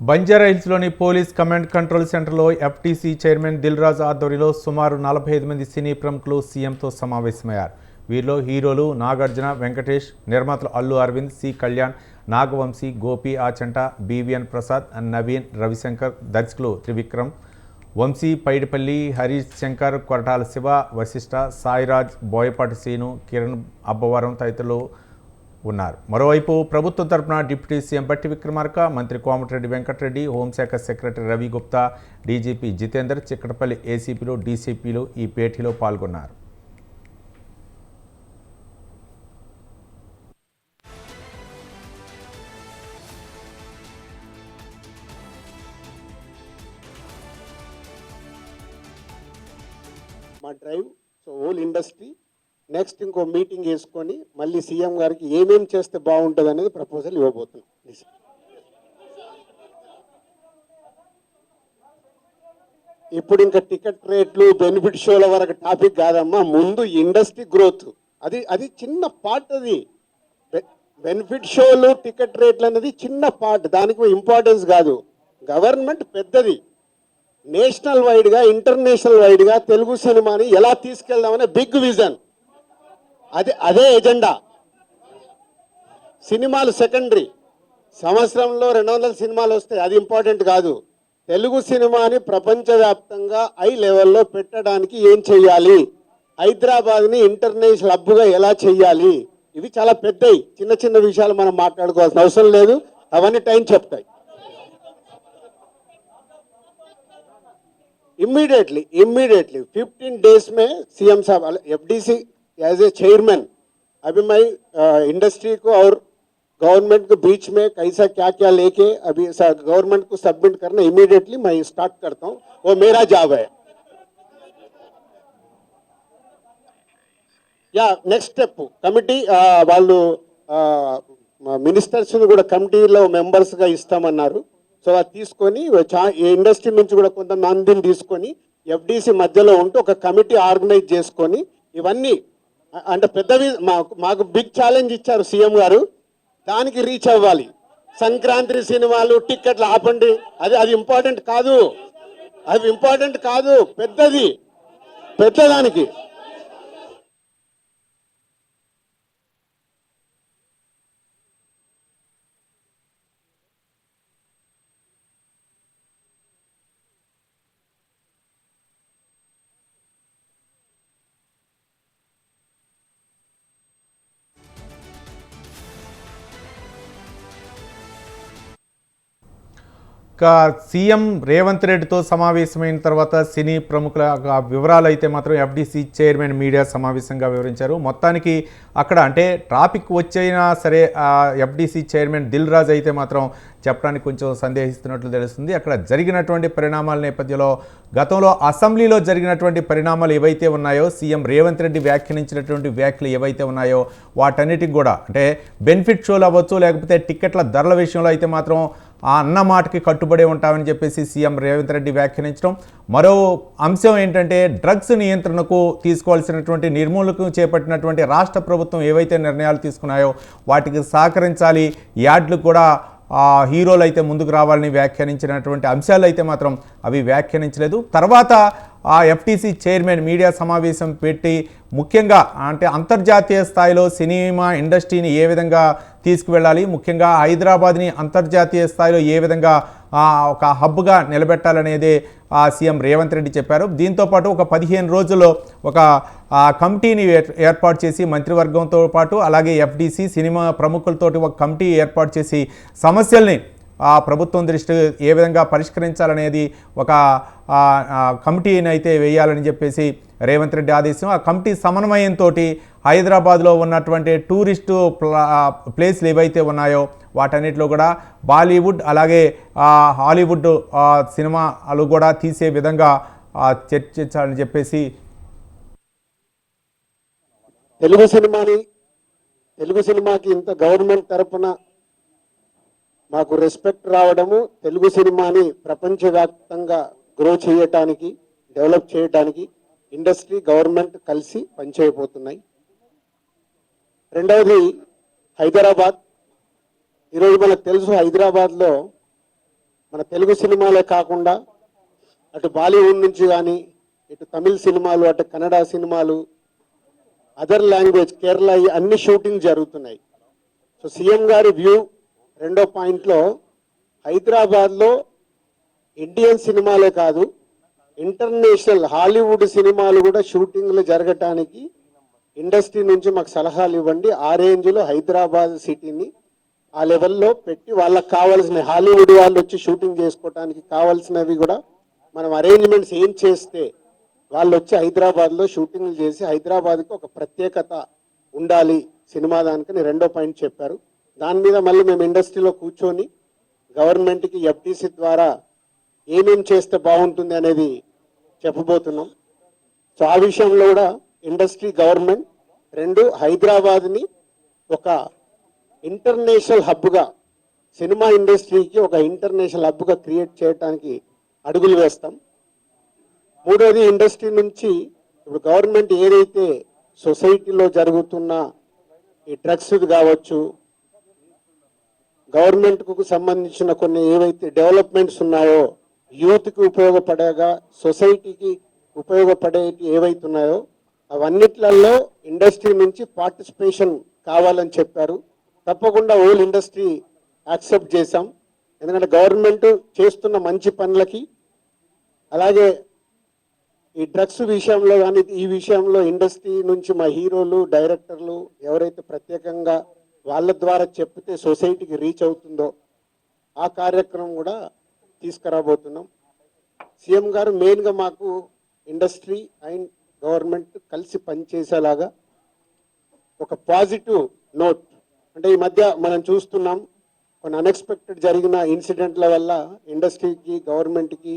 బంజారాహిల్స్లోని police command control సెంటర్లో FTC chairman Dil Raj ఆధ్వర్యంలో సుమారు నలభై ఐదు మంది సినీ ప్రముఖులు సీఎంతో సమావేశమయ్యారు. వీరిలో హీరోలు నాగార్జున వెంకటేష్ నిర్మాతలు అల్లు అరవింద్ సి కళ్యాణ్ నాగవంశీ గోపి ఆచంట బీవీఎన్ ప్రసాద్ నవీన్ రవిశంకర్ దర్శకులు త్రివిక్రమ్ వంశీ పైడిపల్లి హరీష్ శంకర్ కొరటాల శివ వశిష్ఠ సాయిరాజ్ బోయపాటి శ్రీను కిరణ్ అబ్బవరం తదితరులు ఉన్నారు. మరోవైపు ప్రభుత్వం తరపున డిప్యూటీ సీఎం బట్టి విక్రమార్క మంత్రి కోమటిరెడ్డి వెంకటరెడ్డి హోంశాఖ సెక్రటరీ రవి గుప్తా డీజీపీ జితేందర్ చిక్కటపల్లి ఏసీపీలు డీసీపీలు ఈ భేటీలో పాల్గొన్నారు. మా drive so whole industry next ఇంకో మీటింగ్ వేసుకొని మళ్ళీ సీఎం గారికి ఏమేం చేస్తే బాగుంటుంది అనేది ప్రపోజల్ ఇవ్వబోతున్నాం. ఇప్పుడు ఇంకా టికెట్ రేట్లు బెనిఫిట్ షోల వరకు టాపిక్ కాదమ్మా ముందు ఇండస్ట్రీ గ్రోత్ అది అది చిన్న పార్ట్ అది. బెనిఫిట్ షోలు టికెట్ రేట్లు అనేది చిన్న పార్ట్ దానికి ఇంపార్టెన్స్ కాదు. గవర్నమెంట్ పెద్దది. నేషనల్ వైడ్గా ఇంటర్నేషనల్ వైడ్గా తెలుగు సినిమాని ఎలా తీసుకెళ్దామనే బిగ్ విజన్ అదే అదే ఎజెండా. సినిమాలు సెకండరీ. సంవత్సరంలో రెండు వందల సినిమాలు వస్తాయి. అది ఇంపార్టెంట్ కాదు. తెలుగు సినిమాని ప్రపంచవ్యాప్తంగా హై లెవెల్లో పెట్టడానికి ఏం చేయాలి హైదరాబాద్ని ఇంటర్నేషనల్ హబ్గా ఎలా చేయాలి ఇవి చాలా పెద్దవి చిన్న చిన్న విషయాలు మనం మాట్లాడుకోవాల్సిన అవసరం లేదు. అవన్నీ టైం చెప్తాయి. Immediately immediately fifteen days May CM sahab FDC as a chairman अभी मैं इंडस्ट्री को और गवर्नमेंट के बीच में कैसा क्या क्या लेके अभी गवर्नमेंट को सबमिट करना इमीडिएटली मैं स्टार्ट करता हूँ वो मेरा जॉब है యా నెక్స్ట్ స్టెప్ కమిటీ వాళ్ళు మినిస్టర్స్ కూడా కమిటీలో మెంబర్స్గా ఇస్తామన్నారు సో అది తీసుకొని చా ఈ ఇండస్ట్రీ నుంచి కూడా కొంతమందిని తీసుకొని ఎఫ్డిసి మధ్యలో ఉంటూ ఒక కమిటీ ఆర్గనైజ్ చేసుకొని ఇవన్నీ అ- అంటే పెద్దవి మాకు మాకు బిగ్ ఛాలెంజ్ ఇచ్చారు సీఎం గారు. దానికి రీచ్ అవ్వాలి. సంక్రాంతి సినిమాలు టిక్కెట్లు ఆపండి. అది అది ఇంపార్టెంట్ కాదు. అది ఇంపార్టెంట్ కాదు. పెద్దది. పెద్దదానికి. సీఎం రేవంత్ రెడ్డితో సమావేశమైన తర్వాత సినీ ప్రముఖుల వివరాలు అయితే మాత్రం ఎఫ్డీసీ చైర్మన్ మీడియా సమావేశంగా వివరించారు. మొత్తానికి అక్కడ అంటే ట్రాఫిక్ వచ్చైనా సరే ఎఫ్డీసీ చైర్మన్ దిల్ రాజ్ అయితే మాత్రం చెప్పడానికి కొంచెం సందేహిస్తున్నట్లు తెలుస్తుంది. అక్కడ జరిగినటువంటి పరిణామాల నేపథ్యంలో గతంలో అసెంబ్లీలో జరిగినటువంటి పరిణామాలు ఏవైతే ఉన్నాయో సీఎం రేవంత్ రెడ్డి వ్యాఖ్యానించినటువంటి వ్యాఖ్యలు ఏవైతే ఉన్నాయో వాటన్నిటికి కూడా అంటే బెనిఫిట్ షోలు అవ్వచ్చు లేకపోతే టిక్కెట్ల ధరల విషయంలో అయితే మాత్రం ఆ అన్న మాటకి కట్టుబడి ఉంటామని చెప్పేసి సీఎం రేవంత్ రెడ్డి వ్యాఖ్యానించడం. మరో అంశం ఏంటంటే డ్రగ్స్ నియంత్రణకు తీసుకోవాల్సినటువంటి నిర్మూలనకు చేపట్టినటువంటి రాష్ట్ర ప్రభుత్వం ఏవైతే నిర్ణయాలు తీసుకున్నాయో వాటికి సహకరించాలి. యాడ్లు కూడా ఆ హీరోలు అయితే ముందుకు రావాలని వ్యాఖ్యానించినటువంటి అంశాలు అయితే మాత్రం అవి వ్యాఖ్యానించలేదు. తర్వాత ఆ ఎఫ్టీసీ చైర్మన్ మీడియా సమావేశం పెట్టి ముఖ్యంగా అంటే అంతర్జాతీయ స్థాయిలో సినిమా ఇండస్ట్రీని ఏ విధంగా తీసుకువెళ్ళాలి ముఖ్యంగా హైదరాబాద్ని అంతర్జాతీయ స్థాయిలో ఏ విధంగా ఒక హబ్గా నిలబెట్టాలనేది ఆ సీఎం రేవంత్ రెడ్డి చెప్పారు. దీంతోపాటు ఒక పదిహేను రోజుల్లో ఒక కమిటీని ఏర్పాటు చేసి మంత్రివర్గంతో పాటు అలాగే ఎఫ్డీసీ సినిమా ప్రముఖులతోటి ఒక కమిటీ ఏర్పాటు చేసి సమస్యల్ని ఆ ప్రభుత్వం దృష్టి ఏ విధంగా పరిష్కరించాలనేది ఒక కమిటీని అయితే వేయాలని చెప్పేసి రేవంత్ రెడ్డి ఆదేశం. ఆ కమిటీ సమన్వయంతో హైదరాబాద్లో ఉన్నటువంటి టూరిస్టు ప్లా ప్లేస్లు ఏవైతే ఉన్నాయో వాటన్నిటిలో కూడా బాలీవుడ్ అలాగే హాలీవుడ్ సినిమాలు కూడా తీసే విధంగా చర్చించాలని చెప్పేసి తెలుగు సినిమాని తెలుగు సినిమాకి ఇంత గవర్నమెంట్ తరపున మాకు రెస్పెక్ట్ రావడము తెలుగు సినిమాని ప్రపంచవ్యాప్తంగా గ్రో చేయటానికి డెవలప్ చేయటానికి ఇండస్ట్రీ గవర్నమెంట్ కలిసి పనిచేయబోతున్నాయి. రెండవది హైదరాబాద్. ఈరోజు మనకు తెలుసు హైదరాబాద్లో మన తెలుగు సినిమాలే కాకుండా అటు బాలీవుడ్ నుంచి కానీ ఇటు తమిళ సినిమాలు అటు కన్నడ సినిమాలు అదర్ లాంగ్వేజ్ కేరళ అన్ని షూటింగ్ జరుగుతున్నాయి. సో సీఎం గారి వ్యూ రెండో పాయింట్లో హైదరాబాద్లో ఇండియన్ సినిమాలే కాదు ఇంటర్నేషనల్ హాలీవుడ్ సినిమాలు కూడా షూటింగ్లు జరగటానికి ఇండస్ట్రీ నుంచి మాకు సలహాలు ఇవ్వండి. ఆ రేంజ్లో హైదరాబాద్ సిటీని ఆ లెవెల్లో పెట్టి వాళ్ళకి కావాల్సిన హాలీవుడ్ వాళ్ళు వచ్చి షూటింగ్ చేసుకోవడానికి కావాల్సినవి కూడా మనం అరేంజ్మెంట్స్ ఏం చేస్తే వాళ్ళు వచ్చి హైదరాబాద్లో షూటింగ్లు చేసి హైదరాబాద్కి ఒక ప్రత్యేకత ఉండాలి సినిమా దానికని రెండో పాయింట్ చెప్పారు. దాని మీద మళ్ళీ మేము ఇండస్ట్రీలో కూర్చొని గవర్నమెంట్కి ఎఫ్టీసీ ద్వారా ఏమేం చేస్తే బాగుంటుంది అనేది చెప్పబోతున్నాం. సో ఆ విషయంలో కూడా ఇండస్ట్రీ గవర్నమెంట్ రెండు హైదరాబాద్ని ఒక ఇంటర్నేషనల్ హబ్గా సినిమా ఇండస్ట్రీకి ఒక ఇంటర్నేషనల్ హబ్గా క్రియేట్ చేయడానికి అడుగులు వేస్తాం. మూడోది ఇండస్ట్రీ నుంచి ఇప్పుడు గవర్నమెంట్ ఏదైతే సొసైటీలో జరుగుతున్న ఈ డ్రగ్స్ కావచ్చు గవర్నమెంట్కు సంబంధించిన కొన్ని ఏవైతే డెవలప్మెంట్స్ ఉన్నాయో యూత్కి ఉపయోగపడేగా సొసైటీకి ఉపయోగపడే ఏవైతే ఉన్నాయో అవన్నిట్లలో ఇండస్ట్రీ నుంచి పార్టిసిపేషన్ కావాలని చెప్పారు. తప్పకుండా ఓల్ ఇండస్ట్రీ యాక్సెప్ట్ చేశాం. ఎందుకంటే గవర్నమెంట్ చేస్తున్న మంచి పనులకి అలాగే ఈ డ్రగ్స్ విషయంలో కానీ ఈ విషయంలో ఇండస్ట్రీ నుంచి మా హీరోలు డైరెక్టర్లు ఎవరైతే ప్రత్యేకంగా వాళ్ళ ద్వారా చెప్తే సొసైటీకి రీచ్ అవుతుందో ఆ కార్యక్రమం కూడా తీసుకురాబోతున్నాం. సీఎం గారు మెయిన్గా మాకు ఇండస్ట్రీ అండ్ గవర్నమెంట్ కలిసి పనిచేసేలాగా ఒక పాజిటివ్ నోట్ అంటే ఈ మధ్య మనం చూస్తున్నాం కొన్ని అన్ఎక్స్పెక్టెడ్ జరిగిన ఇన్సిడెంట్ల వల్ల ఇండస్ట్రీకి గవర్నమెంట్కి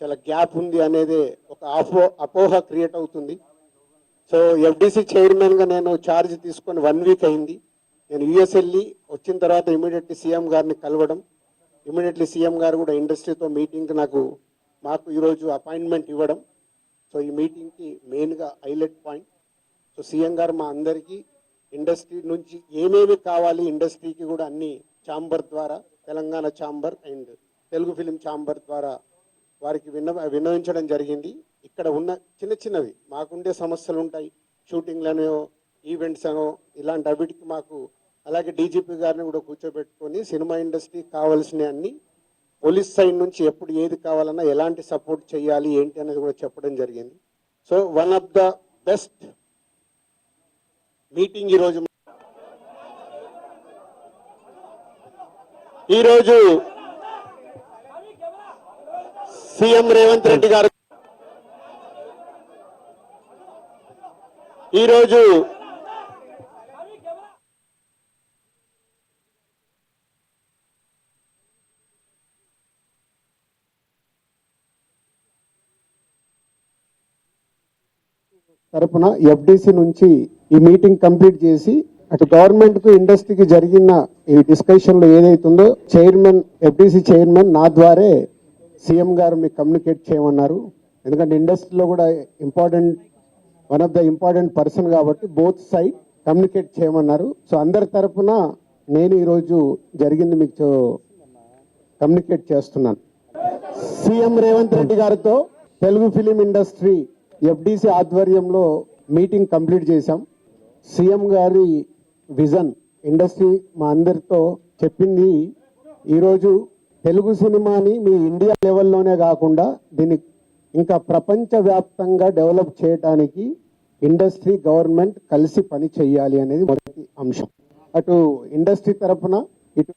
చాలా గ్యాప్ ఉంది అనేది ఒక అపో అపోహ క్రియేట్ అవుతుంది. సో ఎఫ్డిసి చైర్మన్గా నేను ఛార్జ్ తీసుకొని వన్ వీక్ అయింది. నేను యుఎస్ వెళ్ళి వచ్చిన తర్వాత ఇమీడియట్లీ సీఎం గారిని కలవడం ఇమీడియట్లీ సీఎం గారు కూడా ఇండస్ట్రీతో మీటింగ్కి నాకు మాకు ఈరోజు అపాయింట్మెంట్ ఇవ్వడం. సో ఈ మీటింగ్కి మెయిన్గా హైలైట్ పాయింట్. సో సీఎం గారు మా అందరికీ ఇండస్ట్రీ నుంచి ఏమేమి కావాలి ఇండస్ట్రీకి కూడా అన్ని ఛాంబర్ ద్వారా Telangana chamber and Telugu film chamber ద్వారా వారికి విన్న విన్నవించడం జరిగింది. ఇక్కడ ఉన్న చిన్న చిన్నవి మాకుండే సమస్యలు ఉంటాయి షూటింగ్లనో ఈవెంట్స్ అనో ఇలాంటి అవిటికి మాకు అలాగే డీజీపీ గారిని కూడా కూర్చోబెట్టుకొని సినిమా ఇండస్ట్రీకి కావాల్సిన అన్ని పోలీస్ సైడ్ నుంచి ఎప్పుడు ఏది కావాలన్నా ఎలాంటి సపోర్ట్ చేయాలి ఏంటి అనేది కూడా చెప్పడం జరిగింది. So one of the best meeting ఈరోజు ఈరోజు సీఎం రేవంత్ రెడ్డి గారు. ఈరోజు తరపున ఎఫ్డిసి నుంచి ఈ మీటింగ్ కంప్లీట్ చేసి అటు గవర్నమెంట్కు ఇండస్ట్రీకి జరిగిన ఈ డిస్కషన్లో ఏదైతుందో చైర్మన్ ఎఫ్డిసి చైర్మన్ నా ద్వారే సీఎం గారు మీకు కమ్యూనికేట్ చేయమన్నారు. ఎందుకంటే ఇండస్ట్రీలో కూడా important one of the important person కాబట్టి బోత్ సైడ్ కమ్యూనికేట్ చేయమన్నారు. సో అందరి తరపున నేను ఈరోజు జరిగింది మీకు కమ్యూనికేట్ చేస్తున్నాను. సీఎం రేవంత్ రెడ్డి గారితో తెలుగు ఫిలిం ఇండస్ట్రీ ఎఫ్డిసి ఆధ్వర్యంలో మీటింగ్ కంప్లీట్ చేశాం. సీఎం గారి విజన్ ఇండస్ట్రీ మా అందరితో చెప్పింది ఈరోజు తెలుగు సినిమాని మీ ఇండియా లెవెల్లోనే కాకుండా దీన్ని ఇంకా ప్రపంచవ్యాప్తంగా డెవలప్ చేయడానికి ఇండస్ట్రీ గవర్నమెంట్ కలిసి పని చేయాలి అనేది మొదటి అంశం. అటు ఇండస్ట్రీ తరఫున ఇటు